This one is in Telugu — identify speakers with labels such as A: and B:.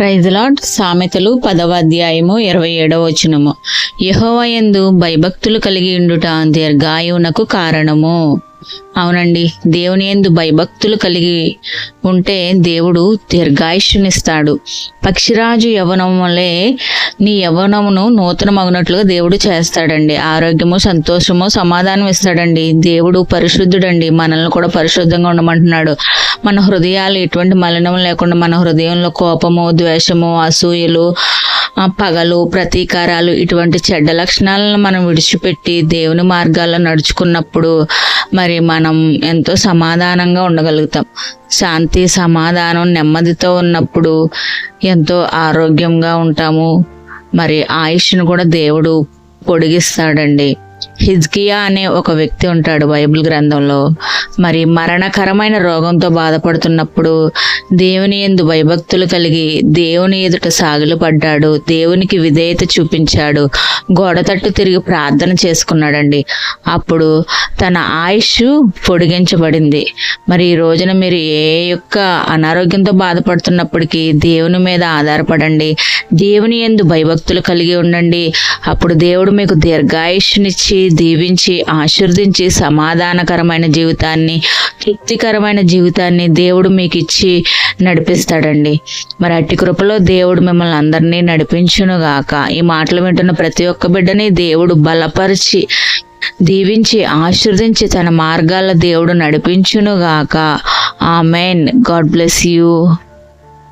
A: ప్రైజ్లాడ్ సామెతలు పదవ అధ్యాయము ఇరవై ఏడవ వచనము. యహోవయందు భయభక్తులు కలిగి ఉండుట దీర్ఘాయువునకు కారణము. అవునండి దేవుని ఎందు భయభక్తులు కలిగి ఉంటే దేవుడు దీర్ఘాయుష్నిస్తాడు. పక్షిరాజు యవనం నీ యవనమును నూతన మగునట్లుగా దేవుడు చేస్తాడండి. ఆరోగ్యము సంతోషము సమాధానం ఇస్తాడండి దేవుడు పరిశుద్ధుడండి. మనల్ని కూడా పరిశుద్ధంగా ఉండమంటున్నాడు. మన హృదయాలు ఎటువంటి మలినం లేకుండా మన హృదయంలో కోపము ద్వేషము అసూయలు పగలు ప్రతీకారాలు ఇటువంటి చెడ్డ లక్షణాలను మనం విడిచిపెట్టి దేవుని మార్గాల్లో నడుచుకున్నప్పుడు మరి మనం ఎంతో సమాధానంగా ఉండగలుగుతాం. శాంతి సమాధానం నెమ్మదితో ఉన్నప్పుడు ఎంతో ఆరోగ్యంగా ఉంటాము. మరి ఆయుష్ను కూడా దేవుడు పొడిగిస్తాడండి. హిజ్కియా అనే ఒక వ్యక్తి ఉంటాడు బైబిల్ గ్రంథంలో. మరి మరణకరమైన రోగంతో బాధపడుతున్నప్పుడు దేవుని ఎందు భయభక్తులు కలిగి దేవుని ఎదుట సాగులు పడ్డాడు. దేవునికి విధేయత చూపించాడు. గోడ తట్టు తిరిగి ప్రార్థన చేసుకున్నాడండి. అప్పుడు తన ఆయుష్ పొడిగించబడింది. మరి ఈ రోజున మీరు ఏ యొక్క అనారోగ్యంతో బాధపడుతున్నప్పటికీ దేవుని మీద ఆధారపడండి. దేవుని ఎందు భయభక్తులు కలిగి ఉండండి. అప్పుడు దేవుడు మీకు దీర్ఘాయుష్నిచ్చి దీవించి ఆశీర్దించి సమాధానకరమైన జీవితాన్ని తృప్తికరమైన జీవితాన్ని దేవుడు మీకు ఇచ్చి నడిపిస్తాడండి. మరి అట్టి కృపలో దేవుడు మిమ్మల్ని అందరినీ నడిపించునుగాక. ఈ మాటలు వింటున్న ప్రతి ఒక్క బిడ్డని దేవుడు బలపరిచి దీవించి ఆశీర్దించి తన మార్గాల దేవుడు నడిపించును గాక మెయిన్ గాడ్ బ్లెస్ యూ.